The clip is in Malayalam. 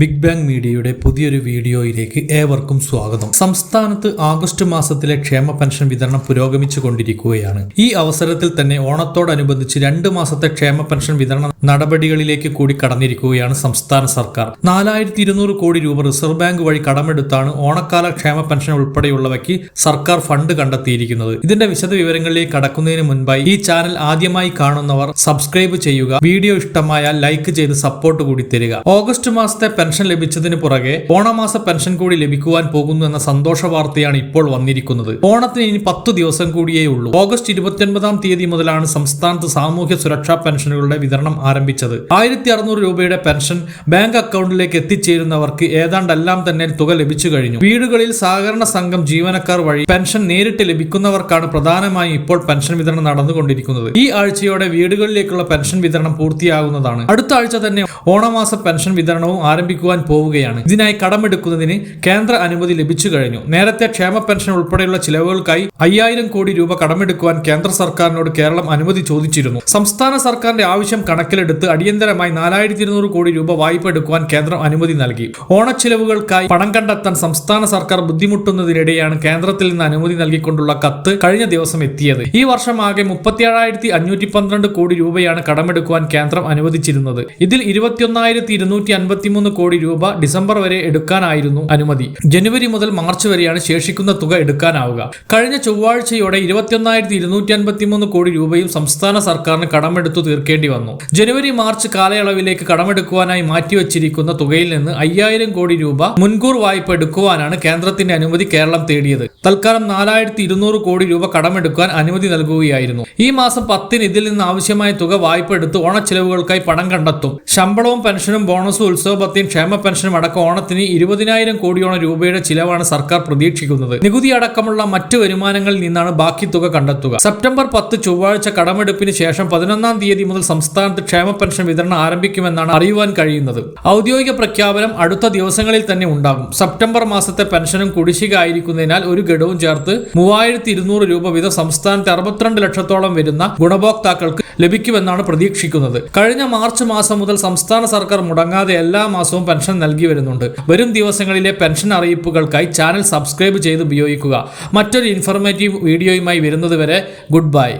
ബിഗ് ബാങ് മീഡിയയുടെ പുതിയൊരു വീഡിയോയിലേക്ക് ഏവർക്കും സ്വാഗതം. സംസ്ഥാനത്ത് ആഗസ്റ്റ് മാസത്തിലെ ക്ഷേമ പെൻഷൻ വിതരണം പുരോഗമിച്ചു കൊണ്ടിരിക്കുകയാണ് ഈ അവസരത്തിൽ തന്നെ ഓണത്തോടനുബന്ധിച്ച് രണ്ട് മാസത്തെ ക്ഷേമ പെൻഷൻ വിതരണ നടപടികളിലേക്ക് കൂടി കടന്നിരിക്കുകയാണ് സംസ്ഥാന സർക്കാർ. നാലായിരത്തി ഇരുന്നൂറ് കോടി രൂപ റിസർവ് ബാങ്ക് വഴി കടമെടുത്താണ് ഓണക്കാല ക്ഷേമ പെൻഷൻ ഉൾപ്പെടെയുള്ളവയ്ക്ക് സർക്കാർ ഫണ്ട് കണ്ടെത്തിയിരിക്കുന്നത്. ഇതിന്റെ വിശദ വിവരങ്ങളിലേക്ക് കടക്കുന്നതിന് മുൻപായി ഈ ചാനൽ ആദ്യമായി കാണുന്നവർ സബ്സ്ക്രൈബ് ചെയ്യുക. വീഡിയോ ഇഷ്ടമായാൽ ലൈക്ക് ചെയ്ത് സപ്പോർട്ട് കൂടി തരിക. ഓഗസ്റ്റ് മാസത്തെ പെൻഷൻ ലഭിച്ചതിന് പുറകെ ഓണമാസ പെൻഷൻ കൂടി ലഭിക്കുവാൻ പോകുന്നു എന്ന സന്തോഷ വാർത്തയാണ് ഇപ്പോൾ വന്നിരിക്കുന്നത്. ഓണത്തിന് ഇനി പത്തു ദിവസം കൂടിയേ ഉള്ളൂ. ഓഗസ്റ്റ് ഇരുപത്തിയൊൻപതാം തീയതി മുതലാണ് സംസ്ഥാനത്ത് സാമൂഹ്യ സുരക്ഷാ പെൻഷനുകളുടെ വിതരണം ആരംഭിച്ചത്. ആയിരത്തി അറുന്നൂറ് രൂപയുടെ പെൻഷൻ ബാങ്ക് അക്കൗണ്ടിലേക്ക് എത്തിച്ചേരുന്നവർക്ക് ഏതാണ്ടെല്ലാം തന്നെ തുക ലഭിച്ചു കഴിഞ്ഞു. വീടുകളിൽ സഹകരണ സംഘം ജീവനക്കാർ വഴി പെൻഷൻ നേരിട്ട് ലഭിക്കുന്നവർക്കാണ് പ്രധാനമായും ഇപ്പോൾ പെൻഷൻ വിതരണം നടന്നുകൊണ്ടിരിക്കുന്നത്. ഈ ആഴ്ചയോടെ വീടുകളിലേക്കുള്ള പെൻഷൻ വിതരണം പൂർത്തിയാകുന്നതാണ്. അടുത്ത ആഴ്ച തന്നെ ഓണമാസ പെൻഷൻ വിതരണവും ആരംഭിക്കുവാൻ പോവുകയാണ്. ഇതിനായി കടമെടുക്കുന്നതിന് കേന്ദ്ര അനുമതി ലഭിച്ചു കഴിഞ്ഞു. നേരത്തെ ക്ഷേമ പെൻഷൻ ഉൾപ്പെടെയുള്ള ചിലവുകൾക്കായി അയ്യായിരം കോടി രൂപ കടമെടുക്കുവാൻ കേന്ദ്ര സർക്കാരിനോട് കേരളം അനുമതി ചോദിച്ചിരുന്നു. സംസ്ഥാന സർക്കാരിന്റെ ആവശ്യം കണക്കിലെടുത്ത് അടിയന്തരമായി നാലായിരത്തി ഇരുന്നൂറ് കോടി രൂപ വായ്പ എടുക്കുവാൻ കേന്ദ്രം അനുമതി നൽകി. ഓണച്ചെലവുകൾക്കായി പണം കണ്ടെത്താൻ സംസ്ഥാന സർക്കാർ ബുദ്ധിമുട്ടുന്നതിനിടെയാണ് കേന്ദ്രത്തിൽ നിന്ന് അനുമതി നൽകിക്കൊണ്ടുള്ള കത്ത് കഴിഞ്ഞ ദിവസം എത്തിയത്. ഈ വർഷം ആകെ മുപ്പത്തിയേഴായിരത്തി അഞ്ഞൂറ്റി പന്ത്രണ്ട് കോടി രൂപയാണ് കടമെടുക്കുവാൻ കേന്ദ്രം അനുവദിച്ചിരുന്നത്. ഇതിൽ ഇരുപത്തിയൊന്നായിരത്തി ഇരുന്നൂറ്റി അൻപത്തിമൂന്ന് കോടി രൂപ ഡിസംബർ വരെ എടുക്കാനായിരുന്നു അനുമതി. ജനുവരി മുതൽ മാർച്ച് വരെയാണ് ശേഷിക്കുന്ന തുക എടുക്കാനാവുക. കഴിഞ്ഞ ചൊവ്വാഴ്ചയോടെ ഇരുപത്തിയൊന്നായിരത്തി ഇരുന്നൂറ്റി അൻപത്തിമൂന്ന് കോടി രൂപയും സംസ്ഥാന സർക്കാരിന് കടമെടുത്തു തീർക്കേണ്ടി വന്നു. ജനുവരി മാർച്ച് കാലയളവിലേക്ക് കടമെടുക്കുവാനായി മാറ്റിവച്ചിരിക്കുന്ന തുകയിൽ നിന്ന് അയ്യായിരം കോടി രൂപ മുൻകൂർ വായ്പ എടുക്കുവാനാണ് കേന്ദ്രത്തിന്റെ അനുമതി കേരളം തേടിയത്. തൽക്കാലം നാലായിരത്തി കോടി രൂപ കടമെടുക്കാൻ അനുമതി നൽകുകയായിരുന്നു. ഈ മാസം പത്തിന് ഇതിൽ നിന്ന് ആവശ്യമായ തുക വായ്പ എടുത്ത് ഓണച്ചെലവുകൾക്കായി പണം കണ്ടെത്തും. ശമ്പളവും പെൻഷനും ബോണസും ഉത്സവപത്തിയും ക്ഷേമ പെൻഷനും അടക്കം ഓണത്തിന് ഇരുപതിനായിരം കോടിയോളം രൂപയുടെ ചിലവാണ് സർക്കാർ പ്രതീക്ഷിക്കുന്നത്. നികുതി അടക്കമുള്ള മറ്റു വരുമാനങ്ങളിൽ നിന്നാണ് ബാക്കി തുക കണ്ടെത്തുക. സെപ്റ്റംബർ പത്ത് ചൊവ്വാഴ്ച കടമെടുപ്പിന് ശേഷം പതിനൊന്നാം തീയതി മുതൽ സംസ്ഥാനത്ത് ക്ഷേമ പെൻഷൻ വിതരണം ആരംഭിക്കുമെന്നാണ് അറിയുവാൻ കഴിയുന്നത്. ഔദ്യോഗിക പ്രഖ്യാപനം അടുത്ത ദിവസങ്ങളിൽ തന്നെ ഉണ്ടാകും. സെപ്റ്റംബർ മാസത്തെ പെൻഷനും കുടിശ്ശിക ആയിരിക്കുന്നതിനാൽ ഒരു ഘടവും ചേർത്ത് മൂവായിരത്തി ഇരുന്നൂറ് രൂപ വീതം സംസ്ഥാനത്തെ അറുപത്തിരണ്ട് ലക്ഷത്തോളം വരുന്ന ഗുണഭോക്താക്കൾക്ക് ലഭിക്കുമെന്നാണ് പ്രതീക്ഷിക്കുന്നത്. കഴിഞ്ഞ മാർച്ച് മാസം മുതൽ സംസ്ഥാന സർക്കാർ മുടങ്ങാതെ എല്ലാ മാസവും പെൻഷൻ നൽകി വരുന്നുണ്ട്. വരും ദിവസങ്ങളിലെ പെൻഷൻ അറിയിപ്പുകൾക്കായി ചാനൽ സബ്സ്ക്രൈബ് ചെയ്ത് ഉപയോഗിക്കുക. മറ്റൊരു ഇൻഫോർമേറ്റീവ് വീഡിയോയുമായി വരുന്നതുവരെ ഗുഡ് ബൈ.